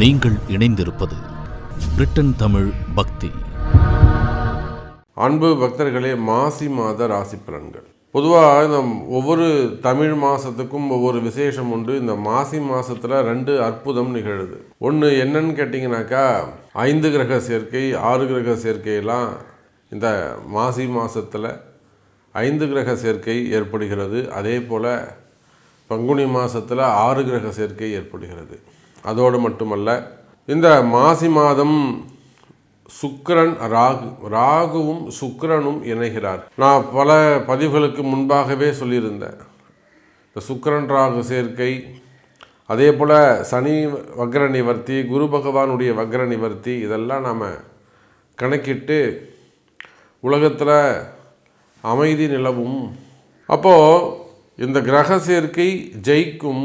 நீங்கள் இணைந்திருப்பது பிரிட்டன் தமிழ் பக்தி. அன்பு பக்தர்களே மாசி மாத ராசி பலன்கள். பொதுவாக இந்த ஒவ்வொரு தமிழ் மாதத்துக்கும் ஒவ்வொரு விசேஷம் உண்டு. இந்த மாசி மாதத்தில் ரெண்டு அற்புதம் நிகழுது. ஒன்று என்னன்னு கேட்டிங்கனாக்கா ஐந்து கிரக சேர்க்கை ஆறு கிரக சேர்க்கையெல்லாம் இந்த மாசி மாதத்தில் ஐந்து கிரக சேர்க்கை ஏற்படுகிறது. அதே போல் பங்குனி மாதத்தில் ஆறு கிரக சேர்க்கை ஏற்படுகிறது. அதோடு மட்டுமல்ல இந்த மாசி மாதம் சுக்கிரன் ராகு ராகுவும் சுக்கிரனும் இணைகிறார். நான் பல பதிவுகளுக்கு முன்பாகவே சொல்லியிருந்தேன். இந்த சுக்கரன் ராகு சேர்க்கை அதே போல் சனி வக்ர நிவர்த்தி குரு பகவானுடைய வக்ர நிவர்த்தி இதெல்லாம் நாம் கணக்கிட்டு உலகத்தில் அமைதி நிலவும். அப்போது இந்த கிரக சேர்க்கை ஜெயிக்கும்.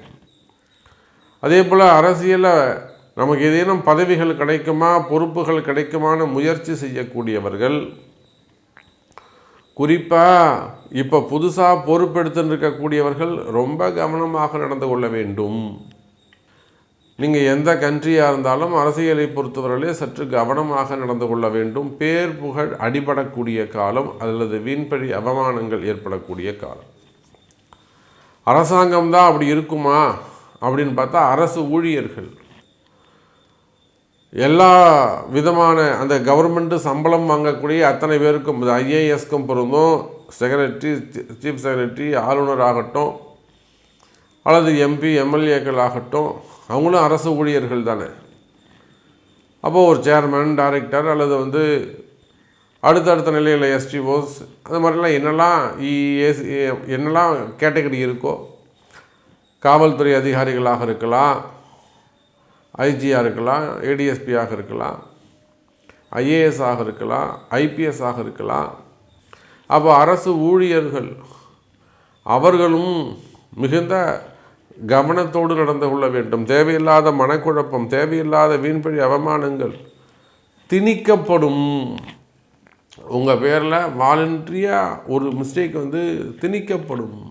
அதே போல் அரசியலில் நமக்கு ஏதேனும் பதவிகள் கிடைக்குமா பொறுப்புகள் கிடைக்குமான முயற்சி செய்யக்கூடியவர்கள் குறிப்பாக இப்போ புதுசாக பொறுப்பெடுத்துன்னு இருக்கக்கூடியவர்கள் ரொம்ப கவனமாக நடந்து கொள்ள வேண்டும். நீங்கள் எந்த கண்ட்ரியாக இருந்தாலும் அரசியலை பொறுத்தவரையிலே சற்று கவனமாக நடந்து கொள்ள வேண்டும். பேர் புகழ் அடிபடக்கூடிய காலம் அல்லது வீண்பழி அவமானங்கள் ஏற்படக்கூடிய காலம். அரசாங்கம் தான் அப்படி இருக்குமா? அப்படின்னு பார்த்தா அரசு ஊழியர்கள். எல்லா விதமான அந்த கவர்மெண்ட்டு சம்பளம் வாங்கக்கூடிய அத்தனை பேருக்கும் ஐஏஎஸ்க்கும் பொருந்தும். செக்ரட்டரி சீஃப் செக்ரட்டரி ஆளுநர் ஆகட்டும் அல்லது எம்பி எம்எல்ஏக்கள் ஆகட்டும் அவங்களும் அரசு ஊழியர்கள் தானே. அப்போது ஒரு சேர்மேன் டைரக்டர் அல்லது வந்து அடுத்தடுத்த நிலையில் எஸ்டிஓஸ் அந்த மாதிரிலாம் என்னெல்லாம் இஎஸ் என்னெல்லாம் கேட்டகரி இருக்கோ காவல்துறை அதிகாரிகளாக இருக்கலாம் ஐஜியாக இருக்கலாம் ஏடிஎஸ்பியாக இருக்கலாம் ஐஏஎஸ் ஆக இருக்கலாம் ஐபிஎஸ் ஆக இருக்கலாம். அப்போ அரசு ஊழியர்கள் அவர்களும் மிகுந்த கவனத்தோடு நடந்து கொள்ள வேண்டும். தேவையில்லாத மனக்குழப்பம் தேவையில்லாத வீண்பழி அவமானங்கள் திணிக்கப்படும். உங்கள் பேரில் வாலண்ட்ரியாக ஒரு மிஸ்டேக் வந்து திணிக்கப்படும்.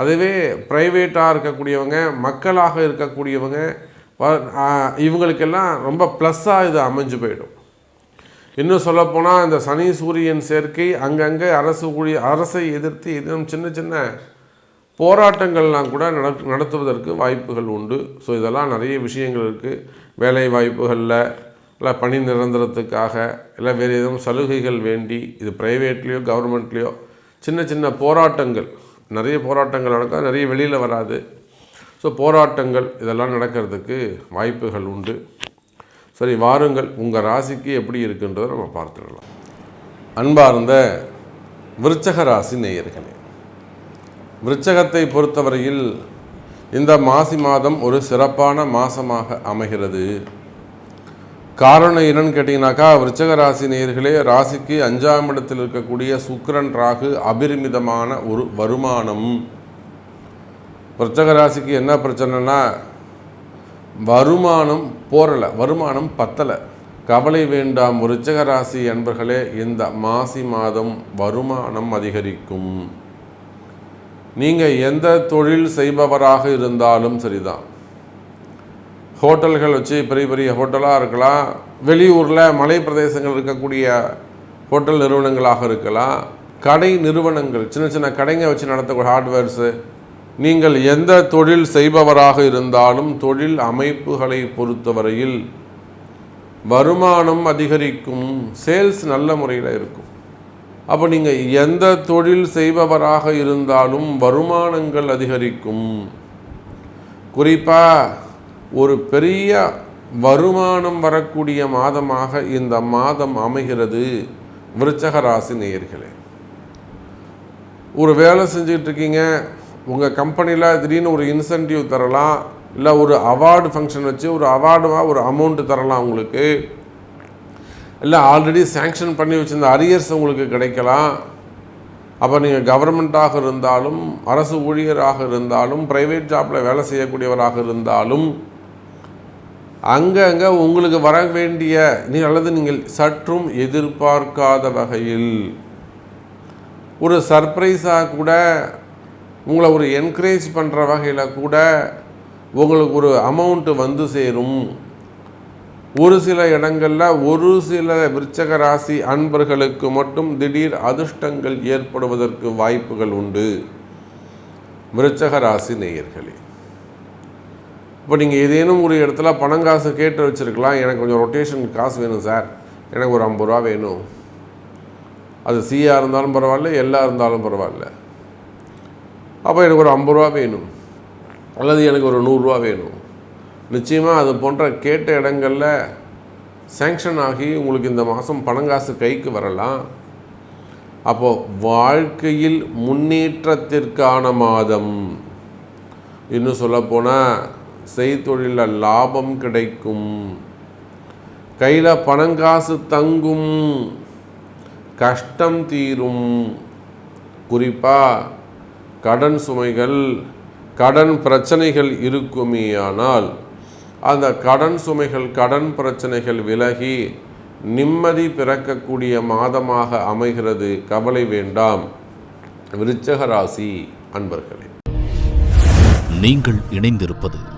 அதுவே ப்ரைவேட்டாக இருக்கக்கூடியவங்க மக்களாக இருக்கக்கூடியவங்க இவங்களுக்கெல்லாம் ரொம்ப ப்ளஸ்ஸாக இது அமைஞ்சு போயிடும். இன்னும் சொல்லப்போனால் இந்த சனி சூரியன் சேர்க்கை அங்கங்கே அரசு ஊழிய அரசை எதிர்த்து இன்னும் சின்ன சின்ன போராட்டங்கள்லாம் கூட நட நடத்துவதற்கு வாய்ப்புகள் உண்டு. ஸோ இதெல்லாம் நிறைய விஷயங்கள் இருக்குது வேலை வாய்ப்புகளில் இல்லை பணி நிரந்தரத்துக்காக இல்லை வேறு எதுவும் சலுகைகள் வேண்டி இது ப்ரைவேட்லேயோ கவர்மெண்ட்லேயோ சின்ன சின்ன போராட்டங்கள். நிறைய போராட்டங்கள் நடக்கும் நிறைய வெளியில் வராது. ஸோ போராட்டங்கள் இதெல்லாம் நடக்கிறதுக்கு வாய்ப்புகள் உண்டு. சரி வாருங்கள் உங்கள் ராசிக்கு எப்படி இருக்குன்றதை நம்ம பார்த்துடலாம். அன்பார்ந்த விருச்சக ராசி நேயர்களே விருச்சகத்தை பொறுத்தவரையில் இந்த மாசி மாதம் ஒரு சிறப்பான மாதமாக அமைகிறது. காரணம் என்னன்னு கேட்டிங்கனாக்கா விருச்சக ராசி நேர்களே ராசிக்கு அஞ்சாம் இடத்தில் இருக்கக்கூடிய சுக்கரன் ராகு அபரிமிதமான ஒரு வருமானம். விருச்சக ராசிக்கு என்ன பிரச்சனைனா வருமானம் போரலை வருமானம் பத்தலை. கவலை வேண்டாம் விருச்சக ராசி என்பர்களே இந்த மாசி மாதம் வருமானம் அதிகரிக்கும். நீங்கள் எந்த தொழில் செய்பவராக இருந்தாலும் சரிதான். ஹோட்டல்கள் வச்சு பெரிய பெரிய ஹோட்டலாக இருக்கலாம். வெளியூரில் மலை பிரதேசங்கள் இருக்கக்கூடிய ஹோட்டல் நிறுவனங்களாக இருக்கலாம். கடை நிறுவனங்கள் சின்ன சின்ன கடைங்க வச்சு நடத்தக்கூடிய ஹார்ட்வேர்ஸு. நீங்கள் எந்த தொழில் செய்பவராக இருந்தாலும் தொழில் அமைப்புகளை பொறுத்தவரையில் வருமானம் அதிகரிக்கும் சேல்ஸ் நல்ல முறையில் இருக்கும். அப்போ நீங்கள் எந்த தொழில் செய்பவராக இருந்தாலும் வருமானங்கள் அதிகரிக்கும். குறிப்பாக ஒரு பெரிய வருமானம் வரக்கூடிய மாதமாக இந்த மாதம் அமைகிறது விருச்சக ராசி நேயர்களே. ஒரு வேலை செஞ்சுக்கிட்டு இருக்கீங்க உங்கள் கம்பெனியில் திடீர்னு ஒரு இன்சென்டிவ் தரலாம் இல்லை ஒரு அவார்டு ஃபங்க்ஷன் வச்சு ஒரு அவார்டுவாக ஒரு அமௌண்ட்டு தரலாம் உங்களுக்கு. இல்லை ஆல்ரெடி சேங்ஷன் பண்ணி வச்சுருந்த அரியர்ஸ் உங்களுக்கு கிடைக்கலாம். அப்போ நீங்கள் கவர்மெண்ட்டாக இருந்தாலும் அரசு ஊழியராக இருந்தாலும் ப்ரைவேட் ஜாப்பில் வேலை செய்யக்கூடியவராக இருந்தாலும் அங்கங்கே உங்களுக்கு வர வேண்டிய நீ அல்லது நீங்கள் சற்றும் எதிர்பார்க்காத வகையில் ஒரு சர்ப்ரைஸாக கூட உங்களை ஒரு என்கரேஜ் பண்ணுற வகையில் கூட உங்களுக்கு ஒரு அமௌண்ட்டு வந்து சேரும். ஒரு சில இடங்களில் ஒரு சில விருச்சக ராசி அன்பர்களுக்கு மட்டும் திடீர் அதிர்ஷ்டங்கள் ஏற்படுவதற்கு வாய்ப்புகள் உண்டு. விருச்சக ராசி நேயர்களே. இப்போ நீங்கள் ஏதேனும் ஒரு இடத்துல பணம் காசு கேட்டு வச்சுருக்கலாம். எனக்கு கொஞ்சம் ரொட்டேஷன் காசு வேணும் சார் எனக்கு ஒரு ஐம்பது ரூபா வேணும். அது சியாக இருந்தாலும் பரவாயில்ல எல்லா இருந்தாலும் பரவாயில்ல. அப்போ எனக்கு ஒரு ஐம்பது ரூபா வேணும். அல்லது எனக்கு ஒரு நூறுரூவா வேணும். நிச்சயமாக அது போன்ற கேட்ட இடங்களில் சேங்ஷன் ஆகி உங்களுக்கு இந்த மாதம் பணங்காசு கைக்கு வரலாம். அப்போது வாழ்க்கையில் முன்னேற்றத்திற்கான மாதம். இன்னும் சொல்லப்போனால் செய்தொழிலில் லாபம் கிடைக்கும். கையில் பணங்காசு தங்கும். கஷ்டம் தீரும். குறிப்பாக கடன் சுமைகள் கடன் பிரச்சனைகள் இருக்குமேயானால் அந்த கடன் சுமைகள் கடன் பிரச்சனைகள் விலகி நிம்மதி பிறக்கக்கூடிய மாதமாக அமைகிறது. கவலை வேண்டாம். விருச்சக ராசி அன்பர்களே. நீங்கள் இணைந்திருப்பது